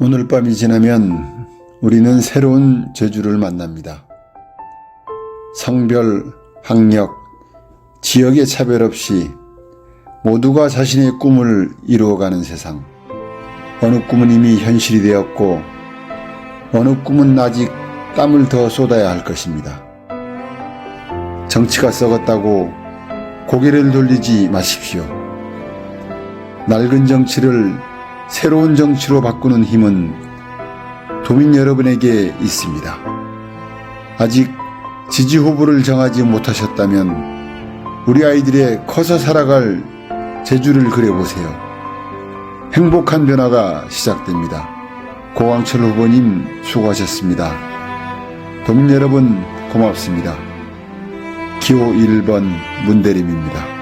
오늘 밤이 지나면 우리는 새로운 제주를 만납니다. 성별, 학력, 지역의 차별 없이 모두가 자신의 꿈을 이루어가는 세상. 어느 꿈은 이미 현실이 되었고, 어느 꿈은 아직 땀을 더 쏟아야 할 것입니다. 정치가 썩었다고 고개를 돌리지 마십시오. 낡은 정치를 새로운 정치로 바꾸는 힘은 도민 여러분에게 있습니다. 아직 지지 후보를 정하지 못하셨다면 우리 아이들의 커서 살아갈 제주를 그려보세요. 행복한 변화가 시작됩니다. 고광철 후보님 수고하셨습니다. 도민 여러분 고맙습니다. 기호 1번 문대림입니다.